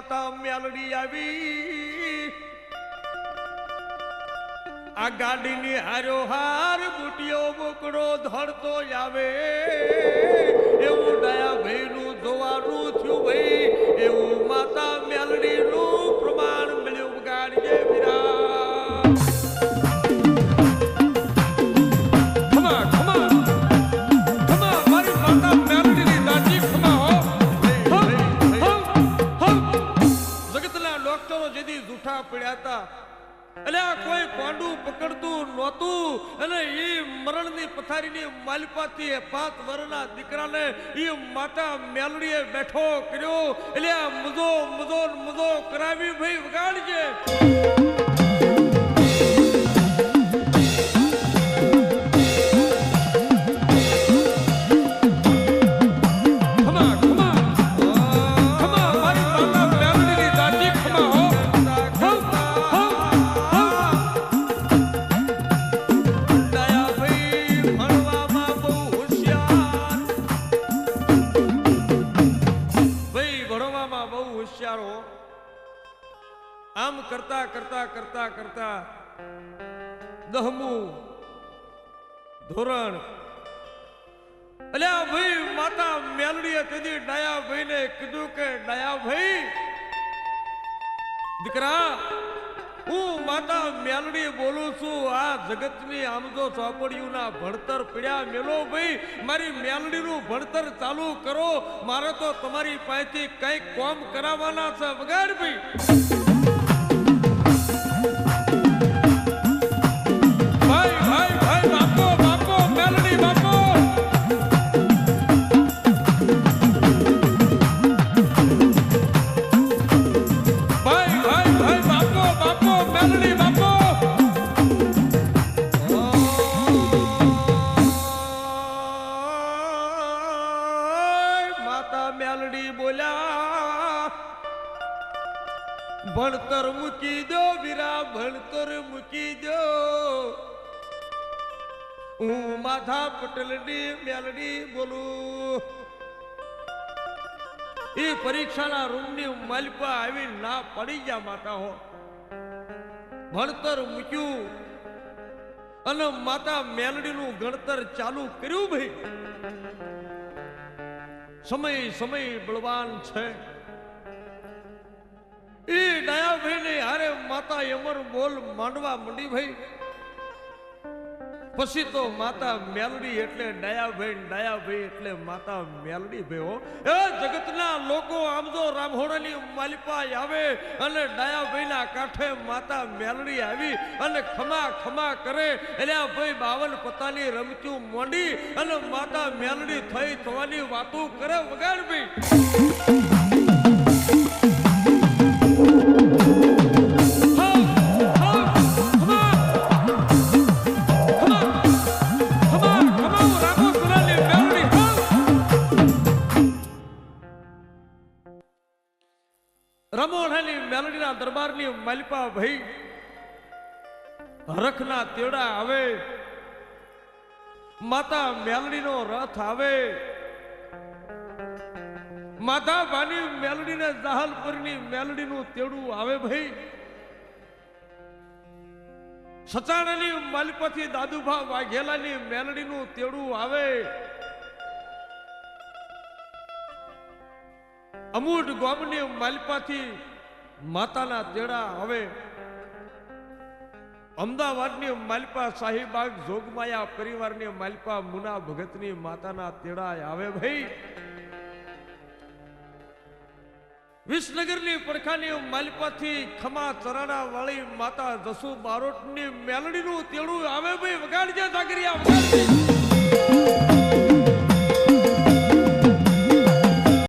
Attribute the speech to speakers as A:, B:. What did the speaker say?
A: માતા મેલડી આવી. આ ગાડીની હારો હાર બુટીઓ બોકડો ધડતો આવે. એવું ડાયા ભાઈ નું જોવાનું થયું ભાઈ એટલે કોઈ પાંડું પકડતું નહોતું. અને એ મરણની પથારીની માલિપાથી પાંચ વર્ષના દીકરાને એ માતા મેલડીએ બેઠો કર્યો. એટલે આ મુજો મુજો મુજો કરાવી ભાઈ વગાડજે. આમ કરતા કરતા કરતા કરતા દહમું ધોરણ. અલ્યા ભાઈ માતા મેલડીએ તેથી ડાયા ભાઈને કીધું કે ડાયા દીકરા, હું માતા મેલડી બોલું છું. આ જગતની આમ તો ચોપડીઓના ભણતર પડ્યા મેલો ભાઈ, મારી મેલડીનું ભણતર ચાલુ કરો. મારે તો તમારી પાસેથી કંઈક કોમ કરાવવાના છે વગાડ ભાઈ. ભણતર મૂકી દો વીરા ભણતર મૂકી દો હું માથા પટેલની મેલડી બોલું. એ પરીક્ષાના રૂમની માલિકા આવી ના પડી ગયા માતા હો. ભણતર મૂક્યું. અને માતા મેલડીનું ગણતર ચાલુ કર્યું ભાઈ. સમય સમય બળવાન છે. માતા અમર બોલ માંડવા મંડી ભાઈ. પછી તો માતા મેલડી એટલે ડાયાભાઈ ડાયાભાઈ એટલે માતા મેલડી ભાઈ એ જગતના લોકો આમ જો રામહોણાની માલિપા આવે અને ડાયાભાઈ ના કાંઠે માતા મેલડી આવી અને ખમા ખમા કરે. એટલે આ ભાઈ બાવન પોતાની રમચું મોંડી અને માતા મેલડી થઈ થવાની વાતો કરે વગાડ ભાઈ. મેલડીના મલપા ભાઈ હરખના તેડા આવે, માતા મેલડીનો રથ આવે. માતા બાની મેલડીને જાહલપુરની મેલડીનું તેડું આવે ભાઈ. સચાણાની મલપથી દાદુભા વાઘેલાની મેલડીનું તેડું આવે. અમૂઢ ગોમની માલિપાથી માતાના તેડા આવે અમદાવાદની માલિપા શાહીબાગ જોગમાયા પરિવારની માલપા મુના ભગતની માતાના તેડા આવે ભાઈ. વિસનગરની પડખાની માલપાથી ખમા ચરાણા વાળી માતા જસુ બારોટની મેલડીનું તેડું આવે ભાઈ. વગાડજે જાગરિયા વગાડજે.